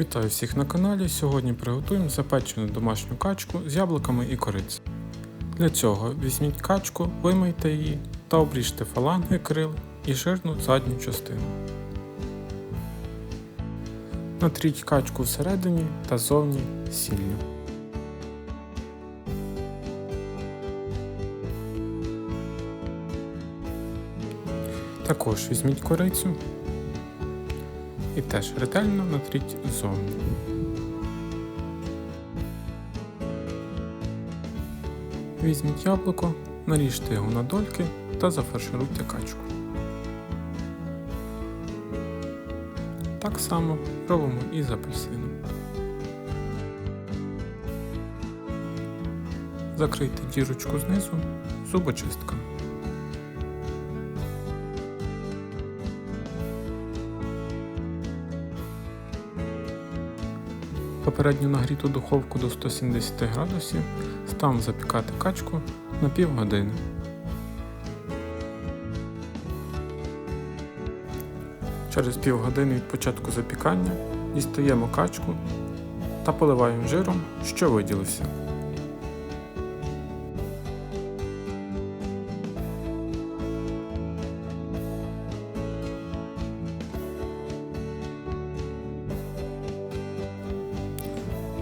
Вітаю всіх на каналі. Сьогодні приготуємо запечену домашню качку з яблуками і корицею. Для цього візьміть качку, вимийте її та обріжте фаланги крил і жирну задню частину. Натріть качку всередині та зовні сіллю. Також візьміть корицю і теж ретельно натріть ззовні. Візьміть яблуко, наріжте його на дольки та зафаршируйте качку. Так само робимо і з апельсином. Закрийте дірочку знизу зубочисткою. Попередньо нагріту духовку до 170 градусів став запікати качку на півгодини. Через півгодини від початку запікання дістаємо качку та поливаємо жиром, що виділився.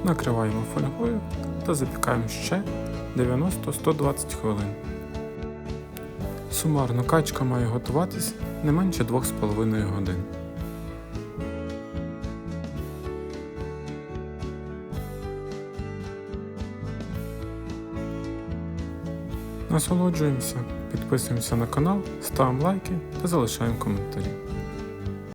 Накриваємо фольгою та запікаємо ще 90-120 хвилин. Сумарно качка має готуватись не менше 2,5 годин. Насолоджуємося, підписуємося на канал, ставимо лайки та залишаємо коментарі.